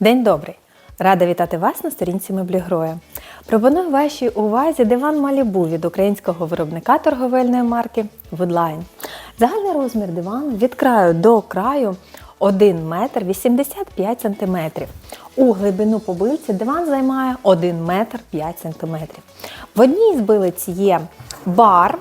День добрий! Рада вітати вас на сторінці меблі Гроя. Пропоную вашій увазі диван Малібу від українського виробника торговельної марки Woodline. Загальний розмір дивану від краю до краю 1 метр 85 сантиметрів. У глибину побильці диван займає 1 метр 5 сантиметрів. В одній з билиць є бар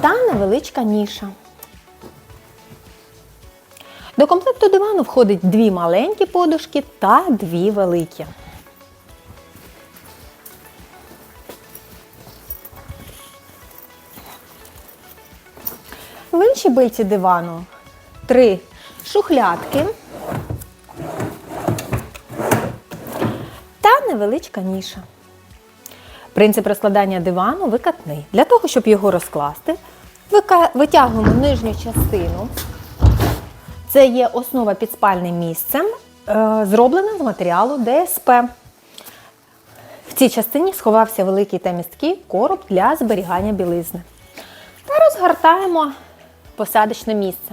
та невеличка ніша. До комплекту дивану входить дві маленькі подушки та дві великі. В іншій бильці дивану три шухлядки та невеличка ніша. Принцип розкладання дивану викатний. Для того, щоб його розкласти, витягуємо нижню частину. Це є основа під спальним місцем, е, зроблена з матеріалу ДСП. В цій частині сховався великий та місткий короб для зберігання білизни. Та розгортаємо посадочне місце.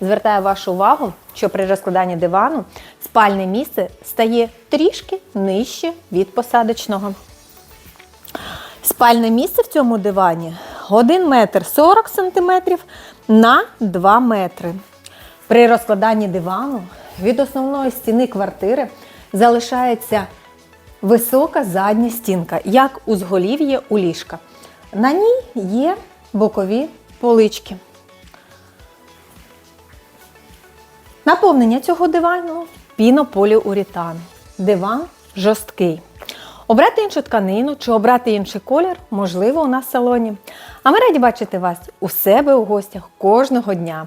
Звертаю вашу увагу, що при розкладанні дивану спальне місце стає трішки нижче від посадочного. Спальне місце в цьому дивані 1 метр 40 сантиметрів на 2 метри. При розкладанні дивану від основної стіни квартири залишається висока задня стінка, як узголів'я у ліжка. На ній є бокові полички. Наповнення цього дивану пінополіуретан. Диван жорсткий. Обрати іншу тканину чи обрати інший колір можливо у нас в салоні. А ми раді бачити вас у себе у гостях кожного дня.